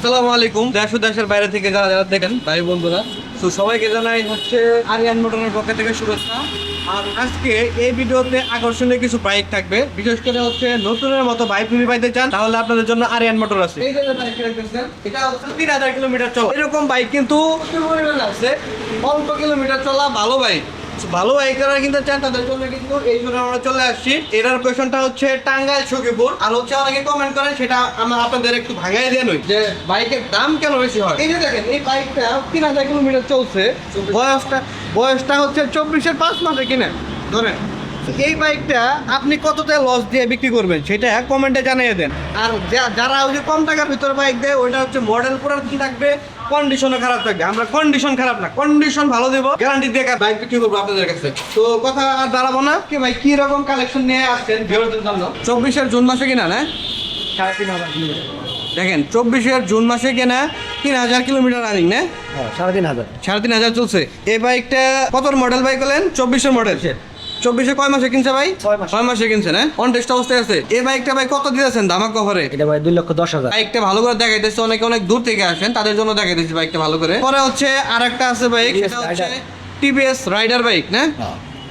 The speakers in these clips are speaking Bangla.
আসসালামু আলাইকুম। দেশ দেশের বাইরে থেকে যারা যারা দেখেন ভাই বন্ধুরা তো সবাইকে জানাই হচ্ছে আরিয়ান মোটরের পক্ষ থেকে শুভেচ্ছা। আর আজকে এই ভিডিওতে আকর্ষণীয় কিছু বাইক থাকবে। বিশেষ করে হচ্ছে নতুনের মতো বাইক তুমি পাইতে চান তাহলে আপনাদের জন্য আরিয়ান মোটর আছে। এই যে বাইকটা দেখতেছেন, এটা হচ্ছে তিন হাজার কিলোমিটার চলা। এরকম বাইক কিন্তু আছে। অল্প কিলোমিটার চলা ভালো বাইক। ভালো বাইক কিন্তু চান তাদের জন্য কিন্তু এই জন্য আমরা চলে আসছি। এটার কোয়েশনটা হচ্ছে টাঙ্গাইল, সখীপুর। আর হচ্ছে অনেকে কমেন্ট করেন, সেটা আমরা আপনাদের একটু ভাঙাই দিয়ে নই যে বাইকের দাম কেন বেশি হয়? এই যে দেখেন, এই বাইকটা তিন হাজার কিলোমিটার চলছে। বয়সটা বয়সটা হচ্ছে চব্বিশের পাঁচ মাসে কিনে। ধরেন। এই বাইকটা আপনি কততে লস দিয়ে বিক্রি করবেন? সেটা কমেন্টে জানিয়ে দেন। আর যারা ওই যে কম টাকার ভিতরে বাইক দেয় ওইটা হচ্ছে মডেল পুরান থাকবে? কন্ডিশনও খারাপ থাকবে। আমরা কন্ডিশন খারাপ না কন্ডিশন ভালো দেবো। গ্যারান্টি দিয়ে বাইক বিক্রি করব আপনাদের কাছে। তো কথা আর দাঁড়াবো না। কি ভাই কি রকম কালেকশন নিয়ে আসছেন ভিউয়ারদের জন্য? চব্বিশের জুন মাসে কিনা না? সাড়ে তিন হাজার দেখেন চব্বিশের জুন মাসে কিনা তিন হাজার কিলোমিটার রানিং না? হ্যাঁ সাড়ে তিন হাজার। সাড়ে তিন হাজার চলছে। এই বাইকটা কত মডেল বাইক হলেন চব্বিশের মডেল চব্বিশে কয় মাসে কিনছে ভাই? ছয় মাসে। ছয় মাসে কিনছে না? অন টেস্ট অবস্থায় আছে। এই বাইকটা ভাই কত দিয়েছেন ধামাক কভারে এটা ভাই দুই লক্ষ দশ হাজার। বাইকটা ভালো করে দেখাইতেছে অনেকে অনেক দূর থেকে আসেন তাদের জন্য দেখাইতেছি বাইকটা ভালো করে। পরে হচ্ছে আর একটা আছে বাইক সেটা হচ্ছে। টিভিএস রাইডার বাইক না?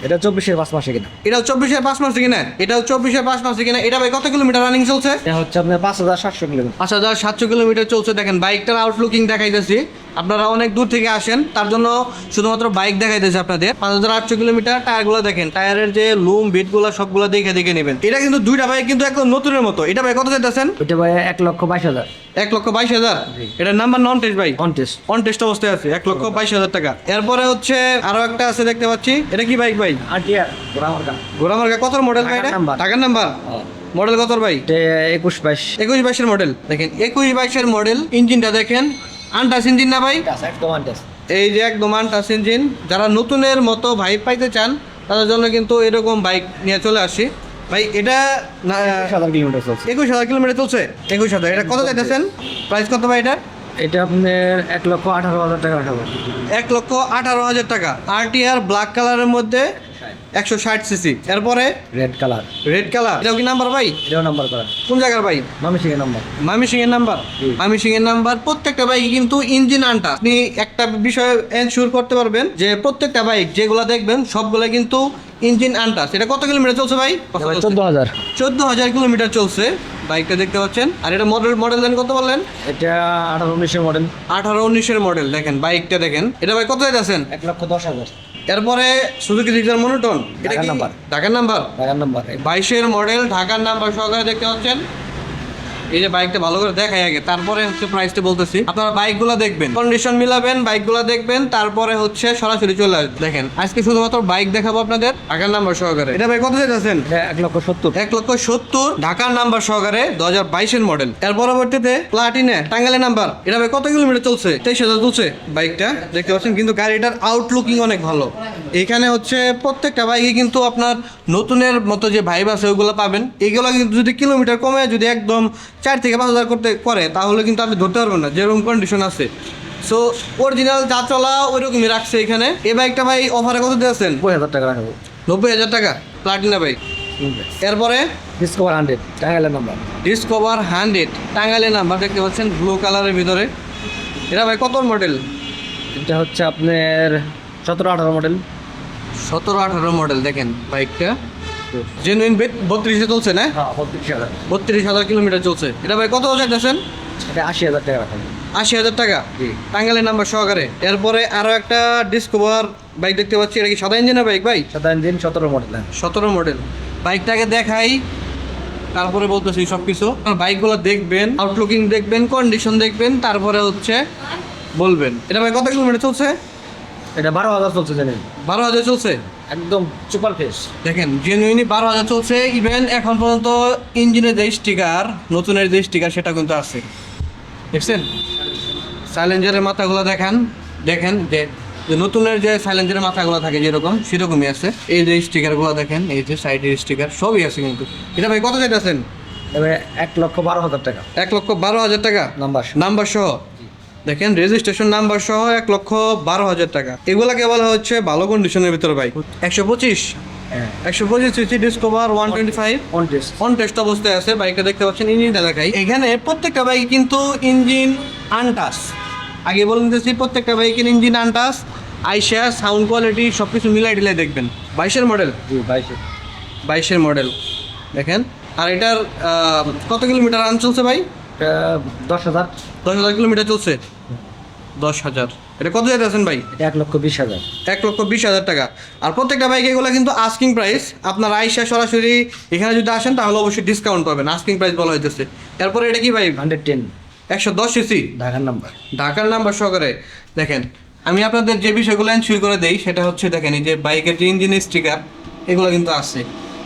এটা চব্বিশের পাঁচ মাসে কিনা। এটাও চব্বিশের পাঁচ মাসে কিনা? এটাও চব্বিশের পাঁচ মাসে কিনা? এটা ভাই কত কিলোমিটার রানিং চলছে? এটা হচ্ছে আপনার পাঁচ হাজার সাতশো কিলোমিটার। পাঁচ হাজার সাতশো কিলোমিটার চলছে দেখেন বাইকটার আউটলুকিং দেখাইতেছি। আপনারা অনেক দূর থেকে আসেন তার জন্য শুধুমাত্র বাইক দেখাইতেছে আপনাদের। পাঁচ হাজার আটশো কিলোমিটার টায়ারগুলো দেখেন টায়ারের যে লুম বিটগুলো সবগুলো দেখে দেখে নেবেন। এটা কিন্তু দুইটা বাইক কিন্তু একদম নতুনের মতো। এটা ভাই কত চাইতেছেন? ওইটা ভাই এক লক্ষ বাইশ হাজার। এক লক্ষ বাইশ হাজার? এটার নাম্বার নন টেস্ট ভাই? কন্টেস্ট অন টেস্ট অবস্থায় আছে এক লক্ষ বাইশ হাজার টাকা। এরপরে হচ্ছে আরও একটা আছে দেখতে পাচ্ছি। এটা কি বাইক ভাই? ঘোরামার্কা কত মডেল ভাই এটা? ঢাকার নাম্বার। মডেল কত ভাই? একুশ বাইশ। একুশ বাইশের মডেল দেখেন একুশ বাইশের মডেল ইঞ্জিনটা দেখেন। আনটাস ইঞ্জিন না ভাই? এই যে একদম আনটাস ইঞ্জিন যারা নতুনের মতো ভাইব পাইতে চান তাদের জন্য কিন্তু এরকম বাইক নিয়ে চলে আসি। ভাই এটা একুশ হাজার কিলোমিটার চলছে। একুশ হাজার এটা কত চাইতেছেন? প্রাইস কত ভাই এটা? এটা আপনার এক লক্ষ আঠারো হাজার টাকা। এক লক্ষ আঠারো হাজার টাকা। আরটিআর ব্ল্যাক কালারের মধ্যে একশো ষাট সিসি এরপরে? রেড কালার রেড কালার এটাও কি নাম্বার ভাই? এটাও নাম্বার করা। কোন জায়গার ভাই? মামি সিং নাম্বার মামি সিং এর নাম্বার মামি সিং এর নাম্বার প্রত্যেকটা বাইক কিন্তু ইঞ্জিন আনটা। আপনি একটা বিষয় এনশিওর করতে পারবেন যে প্রত্যেকটা বাইক যেগুলো দেখবেন সবগুলো কিন্তু ইঞ্জিন আনটা। সেটা কত কিলোমিটার চলছে ভাই? চোদ্দ হাজার। চোদ্দ হাজার কিলোমিটার চলছে। বাইকটা দেখতে পাচ্ছেন। আর এটা মডেল মডেল দেন কত বললেন? এটা আঠারো উনিশের মডেল আঠারো উনিশের মডেল দেখেন বাইকটা দেখেন। এটা ভাই কত আছেন এক লক্ষ দশ হাজার। এরপরে সুজুকি জিক্সার মনোটন এটা ঢাকার কি? নাম্বার। ঢাকার নাম্বার? ঢাকার নাম্বার। বাইশের মডেল ঢাকার নাম্বার সহকারে দেখতে পাচ্ছেন। এই যে বাইকটা ভালো করে দেখাই আগে তারপরে হচ্ছে প্রাইসটা বলতেছি। আপনারা বাইকগুলো দেখবেন কন্ডিশন মিলাবেন বাইকগুলো দেখবেন তারপরে হচ্ছে সরাসরি চলে আসবেন দেখেন আজকে শুধুমাত্র বাইক দেখাবো আপনাদের। ঢাকার নাম্বার সহকারে। এটা ভাই কত চাইতেছেন এটা এক লক্ষ সত্তর। এক লক্ষ সত্তর ঢাকার নাম্বার সহকারে দু হাজার বাইশের মডেল এর পরবর্তীতে প্লাটিনে টাঙ্গাইলের নাম্বার এটা ভাই কত কিলোমিটার চলছে? তেইশ হাজার চলছে বাইকটা দেখতে পাচ্ছেন কিন্তু গাড়িটার আউটলুকিং অনেক ভালো। এখানে হচ্ছে প্রত্যেকটা বাইকে কিন্তু আপনার নতুনের মতো যে ভাইব আছে ওইগুলো পাবেন। এগুলো কিন্তু যদি কিলোমিটার কমে যদি একদম চার থেকে পাঁচ হাজার করতে করে তাহলে কিন্তু আপনি ধরতে পারবেন না যেরকম কন্ডিশন আছে। সো অরিজিনাল যা চলা ওইরকমই রাখছে এখানে। এই বাইকটা ভাই অফারে কত দিয়েছেন নব্বই হাজার টাকা রাখব নব্বই হাজার টাকা? প্লাটিনা বাইক এরপরে? ডিসকভার হান্ড্রেড টাঙ্গাইলের নাম্বার ডিসকভার হান্ড্রেড টাঙ্গাইলের নাম্বার দেখতে পাচ্ছেন ব্লু কালারের ভিতরে। এটা ভাই কত মডেল এটা হচ্ছে আপনার সতেরো আঠারো মডেল সতেরো আঠারো মডেল দেখেন বাইকটা। জেনুইন বত্রিশে চলছে না? হ্যাঁ বত্রিশ হাজার। বত্রিশ হাজার কিলোমিটার চলছে। এটা ভাই কত চাইতেছেন এটা আশি হাজার টাকা আশি হাজার টাকা? জি। টাঙ্গাইলের নাম্বার সহকারে। এরপরে আরও একটা ডিসকভার বাইক দেখতে পাচ্ছি। এটা কি সাদা ইঞ্জিনের বাইক ভাই? সাতাশ দিন সতেরো মডেল সতেরো মডেল বাইকটাকে দেখাই। তারপরে বলতেছি সব কিছু বাইকগুলো দেখবেন আউটলুকিং দেখবেন কন্ডিশন দেখবেন তারপরে হচ্ছে বলবেন। এটা ভাই কত কিলোমিটার চলছে? এটা বারো হাজার চলছে জানেন। বারো হাজার চলছে? একদম সুপার ফেস দেখেন জেনুইনি বারো হাজার চলছে ইভেন এখন পর্যন্ত ইঞ্জিনের যে স্টিকার নতুনের যে স্টিকার সেটা কিন্তু আছে। দেখছেন? সাইলেঞ্জারের মাথাগুলো দেখেন দেখেন যে নতুনের যে সাইলেঞ্জারের মাথাগুলো থাকে যেরকম সেরকমই আছে। এই যে স্টিকারগুলো দেখেন এই যে সাইডের স্টিকার সবই আছে কিন্তু। এটা ভাই কত চাইতেছেন? এবারে এক লক্ষ বারো হাজার টাকা। এক লক্ষ বারো হাজার টাকা? নাম্বার নাম্বার সহ? দেখেন রেজিস্ট্রেশন নাম্বার সহ এক লক্ষ বারো হাজার টাকা। এগুলাকে বলা হচ্ছে ভালো কন্ডিশনের ভিতরে বাইক একশো পঁচিশ? হ্যাঁ। একশো পঁচিশ CC Discover one twenty five on test অবস্থায় আছে বাইকটা দেখতে পাচ্ছেন ইঞ্জিনটা দেখাই। এখানে প্রত্যেকটা বাইক কিন্তু ইঞ্জিন আনটাস আগে বলে নিতেছি প্রত্যেকটা বাইকের ইঞ্জিন আনটাস আইসা সাউন্ড কোয়ালিটি সব কিছু মিলাই টিলাই দেখবেন। বাইশের মডেল জি বাইশে বাইশের মডেল দেখেন আর এটার কত কিলোমিটার রান চলছে ভাই? দশ হাজার। দশ হাজার কিলোমিটার চলছে। দশ হাজার। এটা কত যেতে আছেন ভাই এক লক্ষ বিশ হাজার। এক লক্ষ বিশ হাজার টাকা। আর প্রত্যেকটা বাইক এগুলো কিন্তু আস্কিং প্রাইস আপনার আইসা সরাসরি এখানে যদি আসেন তাহলে অবশ্যই ডিসকাউন্ট পাবেন। আস্কিং প্রাইস বলা হইতেছে। এরপরে এটা কি ভাই? হান্ড্রেড টেন একশো দশ সিসি ঢাকার নাম্বার ঢাকার নাম্বার সহকারে। দেখেন আমি আপনাদের যে বিষয়গুলো এনশিওর করে দেই সেটা হচ্ছে দেখেন এই যে বাইকের যে ইঞ্জিনের স্টিকার এগুলো কিন্তু আছে।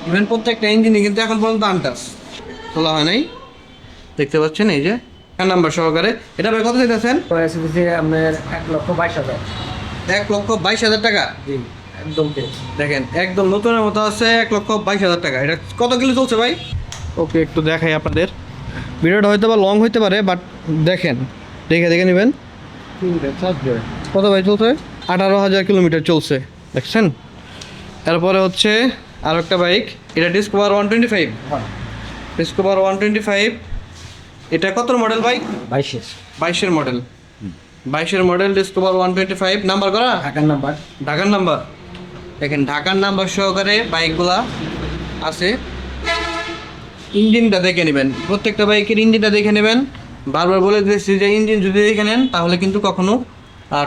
ইভেন প্রত্যেকটা ইঞ্জিনই কিন্তু এখন পর্যন্ত আনটাস তোলা হয় নাই। দেখতে পাচ্ছেন এই যে নাম্বার সহকারে। এটা ভাই কত চাইতেছেন? আপনার এক লক্ষ বাইশ হাজার। এক লক্ষ বাইশ হাজার টাকা? জি একদম দেখেন একদম নতুনের মতো আছে এক লক্ষ বাইশ হাজার টাকা। এটা কত কিলো চলছে ভাই? ওকে একটু দেখাই আপনাদের। ভিডিওটা হয়তো বা লং হইতে পারে বাট দেখেন দেখে দেখে নেবেন। কত ভাই চলছে? আঠারো হাজার কিলোমিটার চলছে দেখছেন? তারপরে হচ্ছে আর একটা বাইক এটা Discover one twenty five Discover one twenty five এটা কত মডেল বাইক বাইশে বাইশের। মডেল বাইশের model Discover one twenty five number করা? ঢাকার নাম্বার ঢাকার নাম্বার দেখেন ঢাকার নাম্বার সহকারে বাইকগুলা আছে। ইঞ্জিনটা দেখে নেবেন। প্রত্যেকটা বাইকের ইঞ্জিনটা দেখে নেবেন। বারবার বলে দিয়েছি যে ইঞ্জিন যদি দেখে নেন তাহলে কিন্তু কখনো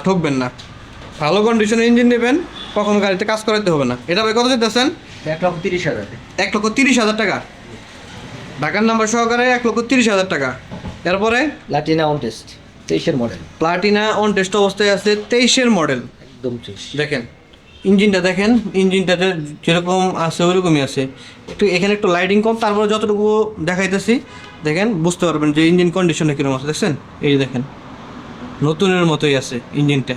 ঠকবেন না। ভালো কন্ডিশনের ইঞ্জিন নেবেন কখনো গাড়িতে কাজ করাতে হবে না। এটা ভাই কত দিতেছেন? এক লক্ষ তিরিশ হাজার। এক লক্ষ তিরিশ হাজার টাকা। ঢাকার নাম্বার সহকারে এক লক্ষ তিরিশ হাজার টাকা। এরপরে? লাটিনা অন টেস্ট তেইশের মডেল প্লাটিনা অন টেস্ট অবস্থায় আছে তেইশের মডেল একদম দেখেন ইঞ্জিনটা দেখেন ইঞ্জিনটাতে যেরকম আছে ওইরকমই আছে। একটু এখানে একটু লাইটিং কম তারপরে যতটুকু দেখাইতেছি দেখেন বুঝতে পারবেন যে ইঞ্জিন কন্ডিশনে কীরকম আছে। দেখছেন? এই দেখেন নতুনের মতোই আছে ইঞ্জিনটা।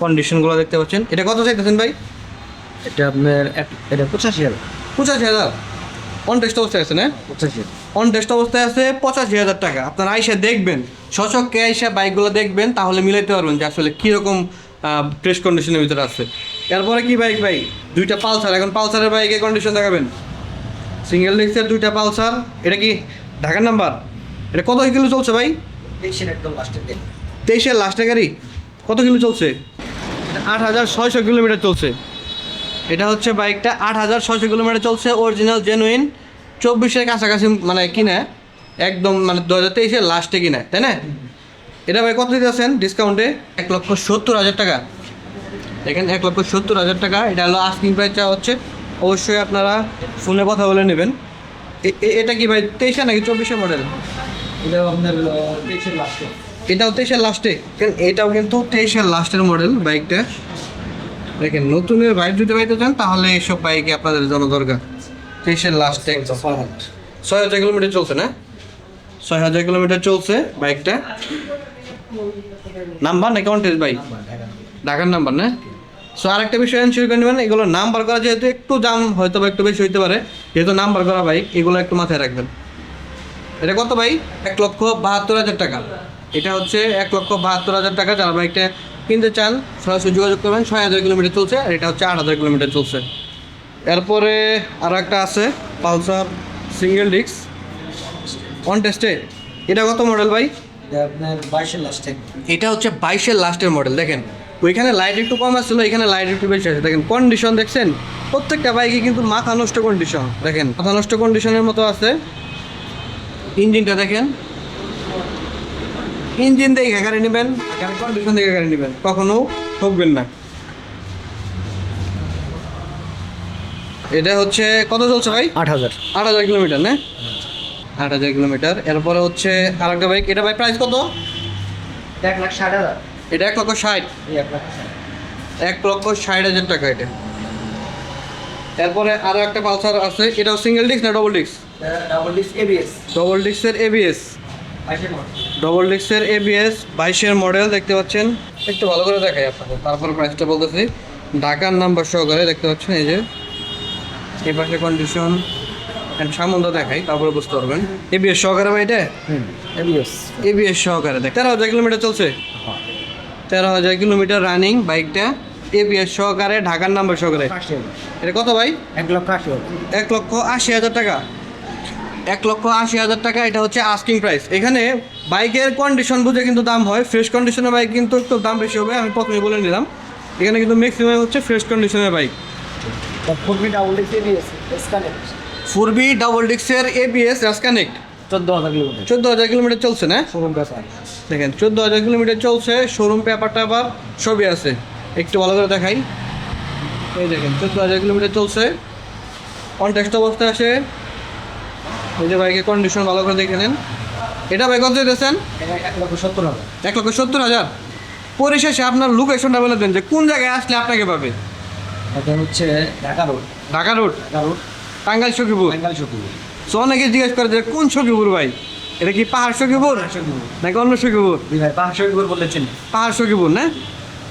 কন্ডিশনগুলো দেখতে পাচ্ছেন। এটা কত চাইতেছেন ভাই? এটা আপনার এটা পঁচাশি হাজার। পঁচাশি হাজার? অন টেস্ট অবস্থায় আছে না? পঁচাশি হাজার। অন টেস্ট অবস্থায় আছে পঁচাশি হাজার টাকা। আপনারা আইসা দেখবেন সচককে আইসা বাইকগুলো দেখবেন তাহলে মিলাইতে পারবেন যে আসলে কীরকম টেস্ট কন্ডিশনের ভিতরে আছে। এরপরে কি বাইক ভাই? দুইটা পালসার। এখন পালসারের বাইকের কন্ডিশন দেখাবেন। সিঙ্গেল ডিস্কের দুইটা পালসার। এটা কি ঢাকার নাম্বার এটা কত কিলো চলছে ভাই? তেইশের একদম লাস্টের তেইশের লাস্টে গাড়ি? কত কিলো চলছে? আট হাজার ছয়শো কিলোমিটার চলছে। এটা হচ্ছে বাইকটা আট হাজার ছশো কিলোমিটার চলছে অরিজিনাল জেনুইন চব্বিশের কাছাকাছি মানে কিনে একদম মানে দু হাজার তেইশের লাস্টে কিনে তাই না? এটা ভাই কত দিতে আছেন ডিসকাউন্টে এক লক্ষ সত্তর হাজার টাকা। দেখেন এক লক্ষ সত্তর হাজার টাকা। এটা হলো আস্কিং প্রাইস চা হচ্ছে। অবশ্যই আপনারা ফোনে কথা বলে নেবেন। এটা কি ভাই তেইশে নাকি চব্বিশে মডেল এটা আপনার তেইশের লাস্টে এটাও তেইশের লাস্টে এটাও কিন্তু তেইশের লাস্টের মডেল বাইকটা। দেখেন নতুনের বাইক যদি পাইতে চান তাহলে এইসব বাইকে আপনাদের জন্য দরকার। তেইশের লাস্টে একদম ছয় হাজার কিলোমিটার চলছে না? ছয় হাজার কিলোমিটার চলছে বাইকটা নাম্বার নাকি অনটেজ বাইক ঢাকার নাম্বার না? সো আরেকটা বিষয় এনশিওর করে নেবেন এগুলো নাম্বার করা যেহেতু একটু দাম হয়তো বা একটু বেশি হইতে পারে। যেহেতু নাম্বার করা বাইক এগুলো একটু মাথায় রাখবেন। এটা কত ভাই এক লক্ষ বাহাত্তর হাজার টাকা। এটা হচ্ছে এক লক্ষ বাহাত্তর হাজার টাকা যারা বাইকটা কিনতে চান সরাসরি যোগাযোগ করবেন ছয় হাজার কিলোমিটার চলছে আর এটা হচ্ছে আট হাজার কিলোমিটার চলছে। এরপরে আর একটা আছে পালসার সিঙ্গেল ডিস্ক অন টেস্টে এটা কত মডেল ভাই? এটা হচ্ছে বাইশের লাস্টের মডেল দেখেন। ওইখানে লাইট একটু কম আসছিল এখানে লাইট একটু বেশি আছে দেখেন কন্ডিশন দেখছেন? প্রত্যেকটা বাইকে কিন্তু মাথা নষ্ট কন্ডিশন দেখেন। মাথা নষ্ট কন্ডিশনের মতো আছে। ইঞ্জিনটা দেখেন। ইঞ্জিন দেখে গাড়ি নেবেন গাড়ি কন্ডিশন দেখে গাড়ি নেবেন কখনো ঠকবেন না। এটা হচ্ছে কত চলছে ভাই? আট হাজার। আট হাজার কিলোমিটার না? আট হাজার কিলোমিটার। এরপরে হচ্ছে আরেকটা বাইক এটা ভাই প্রাইস কত? এক লাখ ষাট হাজার। এটা এক লক্ষ ষাট। এক লক্ষ ষাট হাজার টাকা এটা। এরপরে আরও একটা পালসার আছে এটাও সিঙ্গেল ডিস্ক না double disc double disc ABS double ডিস্কের এবিএস ডবল ডিস্কের এবিএস বাইশের মডেল দেখতে পাচ্ছেন। একটু ভালো করে দেখাই আপনাকে তারপর প্রাইসটা বলতেছি। ঢাকার নাম্বার সহকারে দেখতে পাচ্ছেন এই যে। এই পাশে কন্ডিশন সামন্ত দেখাই তারপরে বুঝতে পারবেন। এবিএস সহকারে ভাই এটা? এবিএস এবিএস সহকারে দেখ তেরো হাজার কিলোমিটার চলছে? তেরো হাজার কিলোমিটার রানিং বাইকটা এবিএস সহকারে ঢাকার নাম্বার সহকারে। এটা কত ভাই? এক লক্ষ আশি এক লক্ষ আশি হাজার টাকা। এক লক্ষ আশি হাজার টাকা এটা হচ্ছে আস্কিং প্রাইস এখানে বাইকের কন্ডিশন বুঝে কিন্তু দাম হয়। ফ্রেশ কন্ডিশনের বাইক কিন্তু একটু দাম বেশি হবে আমি প্রথমে বলে নিলাম। এখানে কিন্তু ম্যাক্সিমাম হচ্ছে ফ্রেশ কন্ডিশনের বাইক। ফুলবি ডাবল ডিক্সের এবিএস রাসকানেক্ট চোদ্দ হাজার কিলোমিটার। চোদ্দ হাজার কিলোমিটার চলছে না? শোরুম ব্যাপার দেখেন চোদ্দ হাজার কিলোমিটার চলছে শোরুম পেপারটা আবার সবই আছে। একটু ভালো করে দেখাই। এই দেখেন চোদ্দ হাজার কিলোমিটার চলছে। কন্টেক্সট অবস্থায় আছে। এই যে বাইকের কন্ডিশন ভালো করে দেখে নেন। এটা ভাই কত দিয়েছেন এক লক্ষ সত্তর হাজার। পরিশেষে আপনার লোকেশনটা বলে দেন যে কোন জায়গায় আসলে আপনাকে পাবে? এটা হচ্ছে Dhaka road Dhaka road Dhaka road Tangail Sakhipur? Bengal school so অনেকে জিজ্ঞেস করে যে কোন সখীপুর ভাই? এটা কি পাহাড় সখীপুর? নাকি অন্য সখীপুর? ভাই পাঁচশো সকুল বলেছেন পাহাড় সখীপুর না?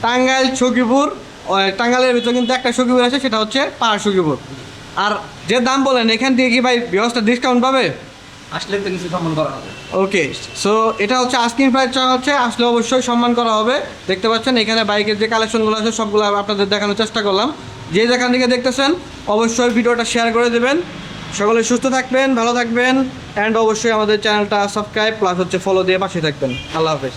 টাঙ্গাইল সখীপুর ওই টাঙ্গাইলের ভিতরে কিন্তু একটা সখীপুর আছে সেটা হচ্ছে পাহাড় সখীপুর। আর যে দাম বলেন এখান থেকে কি ভাই ব্যবস্থা ডিসকাউন্ট পাবে? আসলে তো কিছু সম্মান করা হবে। ওকে সো এটা হচ্ছে আস্কিং প্রাইস হচ্ছে আসলে অবশ্যই সম্মান করা হবে। দেখতে পাচ্ছেন এখানে বাইকের যে কালেকশনগুলো আছে সবগুলো আপনাদের দেখানোর চেষ্টা করলাম। যে যেখান থেকে দেখতেছেন অবশ্যই ভিডিওটা শেয়ার করে দেবেন। সকলে সুস্থ থাকবেন ভালো থাকবেন অ্যান্ড অবশ্যই আমাদের চ্যানেলটা সাবস্ক্রাইব প্লাস হচ্ছে ফলো দিয়ে পাশে থাকবেন। আল্লাহ হাফেজ।